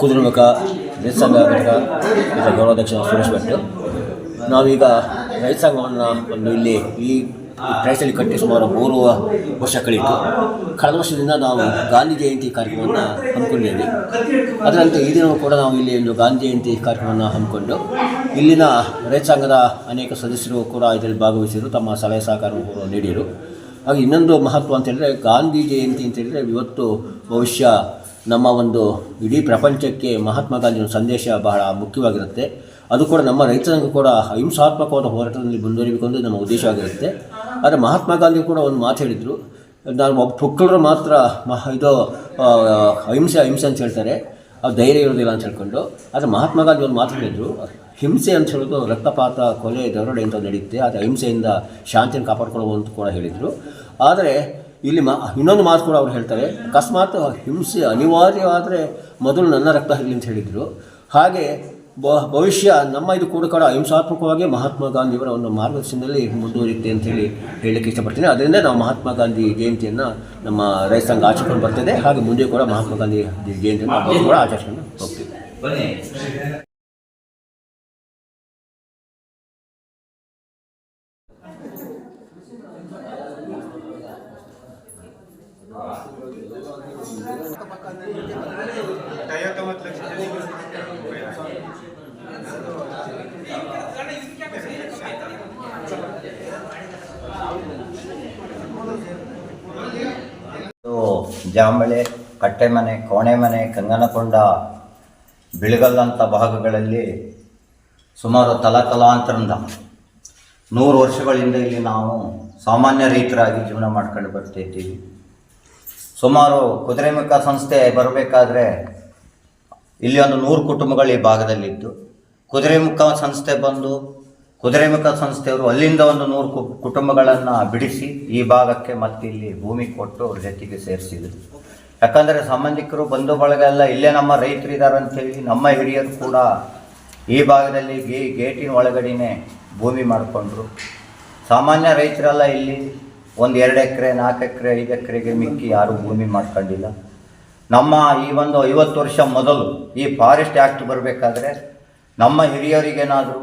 ಕುದುರೆಮುಖ ರೈತ ಸಂಘ ಘಟಕ ಗೌರವಾಧ್ಯಕ್ಷ ಸುರೇಶ್ ಭಟ್. ನಾವೀಗ ರೈತ ಸಂಘವನ್ನು ಒಂದು ಇಲ್ಲಿ ಈ ಪ್ರೈಸಲ್ಲಿ ಕಟ್ಟಿ ಸುಮಾರು ಮೂರು ವರ್ಷ ಕಳೆಯಿತು ಕಳೆದ ವರ್ಷದಿಂದ ನಾವು ಗಾಂಧಿ ಜಯಂತಿ ಕಾರ್ಯಕ್ರಮವನ್ನು ಹಮ್ಮಿಕೊಂಡಿದ್ದೀವಿ. ಅದರಂತೆ ಈ ದಿನವೂ ಕೂಡ ನಾವು ಇಲ್ಲಿ ಒಂದು ಗಾಂಧಿ ಜಯಂತಿ ಕಾರ್ಯಕ್ರಮವನ್ನು ಹಮ್ಮಿಕೊಂಡು ಇಲ್ಲಿನ ರೈತ ಅನೇಕ ಸದಸ್ಯರು ಕೂಡ ಇದರಲ್ಲಿ ಭಾಗವಹಿಸಿದರು. ತಮ್ಮ ಸಲಹೆ ಸಹಕಾರವನ್ನು ನೀಡಿದರು. ಹಾಗೆ ಇನ್ನೊಂದು ಮಹತ್ವ ಅಂತ ಹೇಳಿದ್ರೆ ಗಾಂಧಿ ಜಯಂತಿ ಅಂತ ಹೇಳಿದರೆ ಇವತ್ತು ಭವಿಷ್ಯ ನಮ್ಮ ಒಂದು ಇಡೀ ಪ್ರಪಂಚಕ್ಕೆ ಮಹಾತ್ಮ ಗಾಂಧಿ ಒಂದು ಸಂದೇಶ ಬಹಳ ಮುಖ್ಯವಾಗಿರುತ್ತೆ. ಅದು ಕೂಡ ನಮ್ಮ ರೈತ ಕೂಡ ಅಹಿಂಸಾತ್ಮಕವಾದ ಹೋರಾಟದಲ್ಲಿ ಮುಂದುವರಿಬೇಕು ಅನ್ನೋದು ನಮ್ಮ ಉದ್ದೇಶವಾಗಿರುತ್ತೆ ಆದರೆ ಮಹಾತ್ಮ ಗಾಂಧಿ ಕೂಡ ಒಂದು ಮಾತು ಹೇಳಿದರು. ನಾನು ಒಬ್ಬ ಪುಕ್ಕಳರು ಮಾತ್ರ ಮಹ ಇದು ಅಹಿಂಸೆ ಅಹಿಂಸೆ ಅಂತ ಹೇಳ್ತಾರೆ. ಅದು ಧೈರ್ಯ ಇರೋದಿಲ್ಲ ಅಂತ ಹೇಳ್ಕೊಂಡು. ಆದರೆ ಮಹಾತ್ಮ ಗಾಂಧಿ ಒಂದು ಮಾತು ಹೇಳಿದರು. ಹಿಂಸೆ ಅಂತ ಹೇಳೋದು ರಕ್ತಪಾತ, ಕೊಲೆ, ದರೋಡೆ ಅಂತ ನಡೆಯುತ್ತೆ ಅದು ಅಹಿಂಸೆಯಿಂದ ಶಾಂತಿಯನ್ನು ಕಾಪಾಡ್ಕೊಳ್ಬೋದು ಅಂತ ಕೂಡ ಹೇಳಿದರು. ಆದರೆ ಇಲ್ಲಿ ಮಾ ಇನ್ನೊಂದು ಮಾತು ಕೂಡ ಅವ್ರು ಹೇಳ್ತಾರೆ ಅಕಸ್ಮಾತ್ ಹಿಂಸೆ ಅನಿವಾರ್ಯವಾದರೆ ಮೊದಲು ನನ್ನ ರಕ್ತ ಹರಿಲಿ ಅಂತ ಹೇಳಿದರು. ಹಾಗೆ ಬ ಭವಿಷ್ಯ ನಮ್ಮ ಇದು ಕೂಡ ಕೂಡ ಅಹಿಂಸಾತ್ಮಕವಾಗಿ ಮಹಾತ್ಮ ಗಾಂಧಿಯವರ ಒಂದು ಮಾರ್ಗದರ್ಶನದಲ್ಲಿ ಮುಂದುವರಿಯುತ್ತೆ ಅಂತ ಹೇಳಿ ಹೇಳಲಿಕ್ಕೆ ಇಷ್ಟಪಡ್ತೀನಿ. ಅದರಿಂದ ನಾವು ಮಹಾತ್ಮ ಗಾಂಧಿ ಜಯಂತಿಯನ್ನು ನಮ್ಮ ರೈತ ಸಂಘ ಆಚರಿಸ್ಕೊಂಡು ಬರ್ತದೆ. ಹಾಗೆ ಮುಂದೆ ಕೂಡ ಮಹಾತ್ಮ ಗಾಂಧಿ ಜಯಂತಿಯನ್ನು ಕೂಡ ಆಚರಿಸ್ಕೊಂಡು ಹೋಗ್ತೀವಿ. ಬನ್ನಿ ಇದು ಜಾಂಬಳೆ, ಕಟ್ಟೆಮನೆ, ಕೋಣೆಮನೆ, ಕಂಗನಕೊಂಡ ಬಿಳಗಲ್ಲಂಥ ಭಾಗಗಳಲ್ಲಿ ಸುಮಾರು ತಲತಲಾಂತರದಿಂದ ನೂರು ವರ್ಷಗಳಿಂದ ಇಲ್ಲಿ ನಾವು ಸಾಮಾನ್ಯ ರೈತರಾಗಿ ಜೀವನ ಮಾಡ್ಕೊಂಡು ಬರ್ತಾ ಇದ್ದೀವಿ. ಸುಮಾರು ಕುದುರೆಮುಖ ಸಂಸ್ಥೆ ಬರಬೇಕಾದ್ರೆ ಇಲ್ಲಿ ಒಂದು ನೂರು ಕುಟುಂಬಗಳು ಈ ಭಾಗದಲ್ಲಿದ್ದು. ಕುದುರೆಮುಖ ಸಂಸ್ಥೆ ಬಂದು ಕುದುರೆಮುಖ ಸಂಸ್ಥೆಯವರು ಅಲ್ಲಿಂದ ಒಂದು ನೂರು ಕು, ಕುಟುಂಬಗಳನ್ನು ಬಿಡಿಸಿ ಈ ಭಾಗಕ್ಕೆ ಮತ್ತೆ ಇಲ್ಲಿ ಭೂಮಿ ಕೊಟ್ಟು ಅವ್ರ ಜೊತೆಗೆ ಸೇರಿಸಿದರು. ಯಾಕಂದರೆ ಸಂಬಂಧಿಕರು ಬಂಧು ಬಳಗ ಎಲ್ಲ ಇಲ್ಲೇ ನಮ್ಮ ರೈತರು ಇದ್ದಾರೆ ಅಂತೇಳಿ ನಮ್ಮ ಹಿರಿಯರು ಕೂಡ ಈ ಭಾಗದಲ್ಲಿ ಗೇ, ಗೇಟಿನ ಒಳಗಡೆನೇ ಭೂಮಿ ಮಾಡಿಕೊಂಡ್ರು. ಸಾಮಾನ್ಯ ರೈತರೆಲ್ಲ ಇಲ್ಲಿ ಒಂದು ಎರಡು ಎಕರೆ, ನಾಲ್ಕು ಎಕರೆ, ಐದು ಎಕರೆಗೆ ಮಿಕ್ಕಿ ಯಾರೂ ಭೂಮಿ ಮಾಡ್ಕೊಂಡಿಲ್ಲ. ನಮ್ಮ ಈ ಒಂದು ಐವತ್ತು ವರ್ಷ ಮೊದಲು ಈ ಫಾರೆಸ್ಟ್ ಆ್ಯಕ್ಟ್ ಬರಬೇಕಾದ್ರೆ ನಮ್ಮ ಹಿರಿಯರಿಗೇನಾದರೂ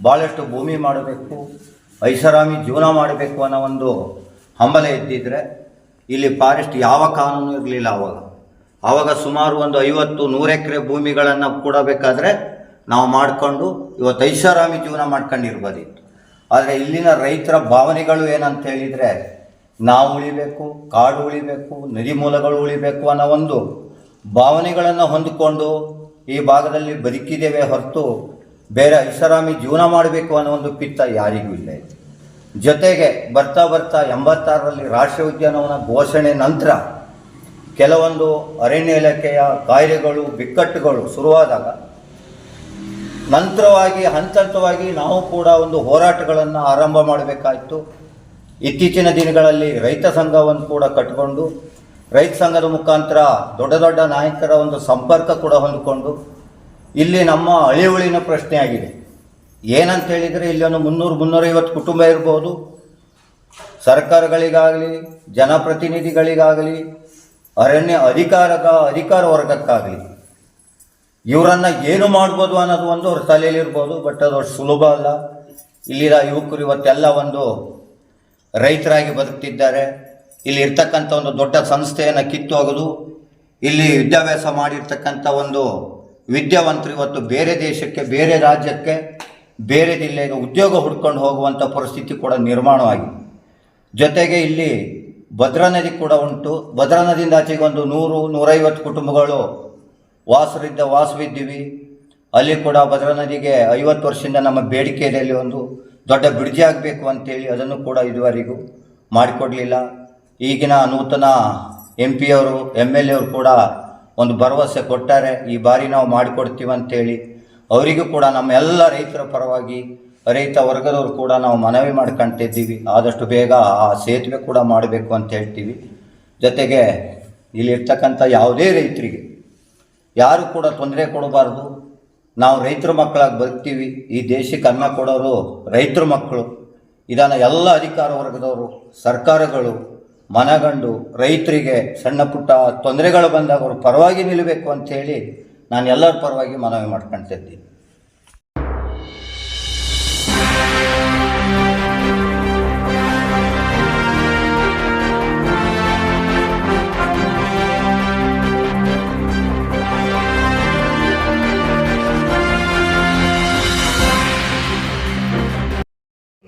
ಭಾಳಷ್ಟು ಭೂಮಿ ಮಾಡಬೇಕು, ಐಷಾರಾಮಿ ಜೀವನ ಮಾಡಬೇಕು ಅನ್ನೋ ಒಂದು ಹಂಬಲ ಇದ್ದಿದ್ರೆ ಇಲ್ಲಿ ಫಾರೆಸ್ಟ್ ಯಾವ ಕಾನೂನು ಇರಲಿಲ್ಲ ಆವಾಗ ಆವಾಗ ಸುಮಾರು ಒಂದು ಐವತ್ತು, ನೂರು ಎಕರೆ ಭೂಮಿಗಳನ್ನು ಕೊಡಬೇಕಾದ್ರೆ ನಾವು ಮಾಡಿಕೊಂಡು ಇವತ್ತು ಐಷಾರಾಮಿ ಜೀವನ ಮಾಡ್ಕೊಂಡಿರ್ಬೋದಿತ್ತು. ಆದರೆ ಇಲ್ಲಿನ ರೈತರ ಭಾವನೆಗಳು ಏನಂತ ಹೇಳಿದರೆ, ನಾವು ಉಳಿಬೇಕು, ಕಾಡು ಉಳಿಬೇಕು, ನದಿ ಮೂಲಗಳು ಉಳಿಬೇಕು ಅನ್ನೋ ಒಂದು ಭಾವನೆಗಳನ್ನು ಹೊಂದಿಕೊಂಡು ಈ ಭಾಗದಲ್ಲಿ ಬದುಕಿದ್ದೇವೆ ಹೊರತು ಬೇರೆ ಐಷಾರಾಮಿ ಜೀವನ ಮಾಡಬೇಕು ಅನ್ನೋ ಒಂದು ಪಿತ್ತ ಯಾರಿಗೂ ಇಲ್ಲ ಜೊತೆಗೆ ಬರ್ತಾ ಬರ್ತಾ ಎಂಬತ್ತಾರರಲ್ಲಿ ರಾಷ್ಟ್ರೀಯ ಉದ್ಯಾನವನ ಘೋಷಣೆ ನಂತರ ಕೆಲವೊಂದು ಅರಣ್ಯ ಇಲಾಖೆಯ ಕಾಯಿಲೆಗಳು, ಬಿಕ್ಕಟ್ಟುಗಳು ಶುರುವಾದಾಗ ನಂತರವಾಗಿ ಹಂತ ಹಂತವಾಗಿ ನಾವು ಕೂಡ ಒಂದು ಹೋರಾಟಗಳನ್ನು ಆರಂಭ ಮಾಡಬೇಕಾಯಿತು. ಇತ್ತೀಚಿನ ದಿನಗಳಲ್ಲಿ ರೈತ ಸಂಘವನ್ನು ಕೂಡ ಕಟ್ಟಿಕೊಂಡು ರೈತ ಸಂಘದ ಮುಖಾಂತರ ದೊಡ್ಡ ದೊಡ್ಡ ನಾಯಕರ ಒಂದು ಸಂಪರ್ಕ ಕೂಡ ಹೊಂದಿಕೊಂಡು, ಇಲ್ಲಿ ನಮ್ಮ ಅಳಿವುಳಿನ ಪ್ರಶ್ನೆ ಆಗಿದೆ. ಏನಂತ ಹೇಳಿದರೆ, ಇಲ್ಲಿ ಒಂದು ಮುನ್ನೂರು, ಮುನ್ನೂರೈವತ್ತು ಕುಟುಂಬ ಇರ್ಬೋದು. ಸರ್ಕಾರಗಳಿಗಾಗಲಿ, ಜನಪ್ರತಿನಿಧಿಗಳಿಗಾಗಲಿ, ಅರಣ್ಯ ಅಧಿಕಾರದ ಅಧಿಕಾರ ವರ್ಗಕ್ಕಾಗಲಿ ಇವರನ್ನ ಏನು ಮಾಡ್ಬೋದು ಅನ್ನೋದು ಒಂದು ಅವ್ರ ತಲೆಯಲ್ಲಿರ್ಬೋದು ಬಟ್ ಅದು ಅಷ್ಟು ಸುಲಭ ಅಲ್ಲ. ಇಲ್ಲಿರ ಯುವಕರು ಇವತ್ತೆಲ್ಲ ಒಂದು ರೈತರಾಗಿ ಬದುಕ್ತಿದ್ದಾರೆ. ಇಲ್ಲಿ ಇರ್ತಕ್ಕಂಥ ಒಂದು ದೊಡ್ಡ ಸಂಸ್ಥೆಯನ್ನು ಕಿತ್ತು ಹೋಗೋದು ಇಲ್ಲಿ ವಿದ್ಯಾಭ್ಯಾಸ ಮಾಡಿರ್ತಕ್ಕಂಥ ಒಂದು ವಿದ್ಯಾವಂತರು ಇವತ್ತು ಬೇರೆ ದೇಶಕ್ಕೆ, ಬೇರೆ ರಾಜ್ಯಕ್ಕೆ, ಬೇರೆ ಜಿಲ್ಲೆಗೆ ಉದ್ಯೋಗ ಹುಡ್ಕೊಂಡು ಹೋಗುವಂಥ ಪರಿಸ್ಥಿತಿ ಕೂಡ ನಿರ್ಮಾಣವಾಗಿದೆ. ಜೊತೆಗೆ ಇಲ್ಲಿ ಭದ್ರಾ ನದಿ ಕೂಡ ಉಂಟು. ಭದ್ರಾ ನದಿಯಿಂದ ಆಚೆಗೆ ಒಂದು ನೂರು, ನೂರೈವತ್ತು ಕುಟುಂಬಗಳು ವಾಸರಿದ್ದ ವಾಸವಿದ್ದೀವಿ. ಅಲ್ಲಿ ಕೂಡ ಭದ್ರಾ ನದಿಗೆ ಐವತ್ತು ವರ್ಷದಿಂದ ನಮ್ಮ ಬೇಡಿಕೆ ಇದೆ ಅಲ್ಲಿ ಒಂದು ದೊಡ್ಡ ಬ್ರಿಡ್ಜ್ ಆಗಬೇಕು ಅಂತೇಳಿ ಅದನ್ನು ಕೂಡ ಇದುವರೆಗೂ ಮಾಡಿಕೊಡಲಿಲ್ಲ. ಈಗಿನ ನೂತನ ಎಂ ಪಿ ಅವರು ಎಂ ಎಲ್ ಎ ಅವರು ಕೂಡ ಒಂದು ಭರವಸೆ ಕೊಟ್ಟಾರೆ ಈ ಬಾರಿ ನಾವು ಮಾಡಿಕೊಡ್ತೀವಿ ಅಂತೇಳಿ ಅವರಿಗೂ ಕೂಡ ನಮ್ಮ ಎಲ್ಲ ರೈತರ ಪರವಾಗಿ ರೈತ ವರ್ಗದವರು ಕೂಡ ನಾವು ಮನವಿ ಮಾಡ್ಕೊಂತಿದ್ದೀವಿ. ಆದಷ್ಟು ಬೇಗ ಆ ಸೇತುವೆ ಕೂಡ ಮಾಡಬೇಕು ಅಂತ ಹೇಳ್ತೀವಿ. ಜೊತೆಗೆ ಇಲ್ಲಿರ್ತಕ್ಕಂಥ ಯಾವುದೇ ರೈತರಿಗೆ ಯಾರು ಕೂಡ ತೊಂದರೆ ಕೊಡಬಾರ್ದು. ನಾವು ರೈತರ ಮಕ್ಕಳಾಗಿ ಬರ್ತೀವಿ ಈ ದೇಶಕ್ಕೆ ಅನ್ನ ಕೊಡೋರು ರೈತರ ಮಕ್ಕಳು. ಇದನ್ನು ಎಲ್ಲ ಅಧಿಕಾರ ವರ್ಗದವರು, ಸರ್ಕಾರಗಳು, ಮನಗಂಡು ರೈತರಿಗೆ ಸಣ್ಣ ಪುಟ್ಟ ತೊಂದರೆಗಳು ಬಂದಾಗ ಅವರು ಪರವಾಗಿ ನಿಲ್ಲಬೇಕು ಅಂಥೇಳಿ ನಾನು ಎಲ್ಲರ ಪರವಾಗಿ ಮನವಿ ಮಾಡ್ಕೊಳ್ತಿದ್ದೀನಿ